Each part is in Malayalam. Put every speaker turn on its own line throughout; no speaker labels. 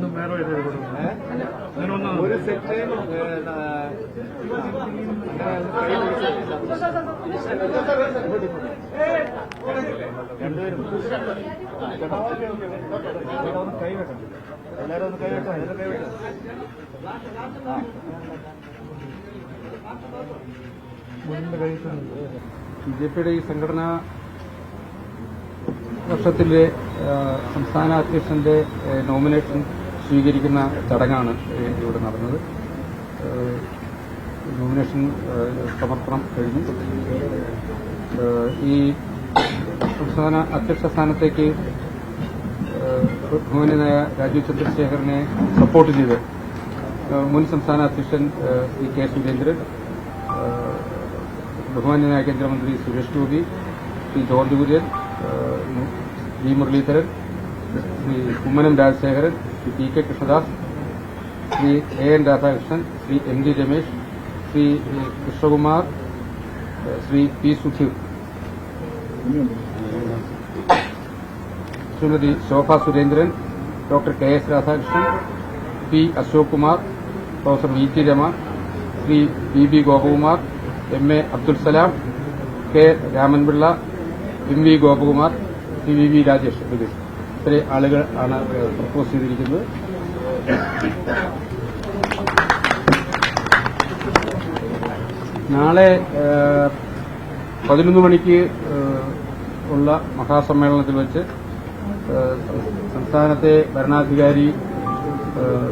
രണ്ടും വേറെ
ഒരു സെറ്റ് രണ്ടുപേരും ഒന്ന് കൈ വെക്കണം എല്ലാവരും ഒന്ന് കൈ വെക്കണം എല്ലാവരും കൈ വെക്കണം
മുന്നിന്റെ
ബി ജെ പിയുടെ ഈ സംഘടനാ വർഷത്തിലെ സംസ്ഥാന അധ്യക്ഷന്റെ നോമിനേഷൻ സ്വീകരിക്കുന്ന ചടങ്ങാണ് ഇവിടെ നടന്നത്. നോമിനേഷൻ സമർപ്പണം കഴിഞ്ഞു. ഈ സംസ്ഥാന അധ്യക്ഷ സ്ഥാനത്തേക്ക് ഭൂമിനായ രാജീവ് ചന്ദ്രശേഖരനെ സപ്പോർട്ട് ചെയ്ത് മുൻ സംസ്ഥാന അധ്യക്ഷൻ സി കെ സുരേന്ദ്രൻ ബഹുമാന്യനായ കേന്ദ്രമന്ത്രി Suresh Gopi Shri George Kurian V Muraleedharan Shri Kummanam Rajasekharan Shri P K Krishnadas Shri A N Radhakrishnan Shri M D Ramesh Shri Krishnakumar Shri P Sudheer. Shrimati Shobha Surendran doctor K S Radhakrishnan P Ashok Kumar professor V T Rema Shri B B Gopakumar M A Abdul Salam K Ramanpillai M V Gopakumar Shri V V Rajesh. എന്നിവർ ഇത്രയും ആളുകൾ ആണ് പ്രപ്പോസ് ചെയ്തിരിക്കുന്നത്. നാളെ പതിനൊന്ന് മണിക്ക് ഉള്ള മഹാസമ്മേളനത്തിൽ വെച്ച് സംസ്ഥാനത്തെ ഭരണാധികാരി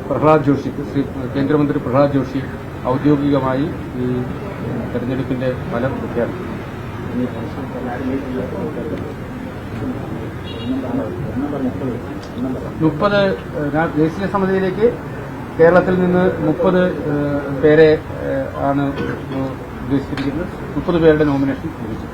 പ്രഹ്ലാദ് ജോഷി ശ്രീ കേന്ദ്രമന്ത്രി പ്രഹ്ലാദ് ജോഷി ഔദ്യോഗികമായി ഈ തെരഞ്ഞെടുപ്പിന്റെ ഫലം പ്രഖ്യാപിക്കും മുപ്പത് ദേശീയ സമിതിയിലേക്ക് കേരളത്തിൽ നിന്ന് മുപ്പത് പേരെ ആണ് ഉദ്ദേശിച്ചിരിക്കുന്നത്. മുപ്പത് പേരുടെ നോമിനേഷൻ ലഭിച്ചു.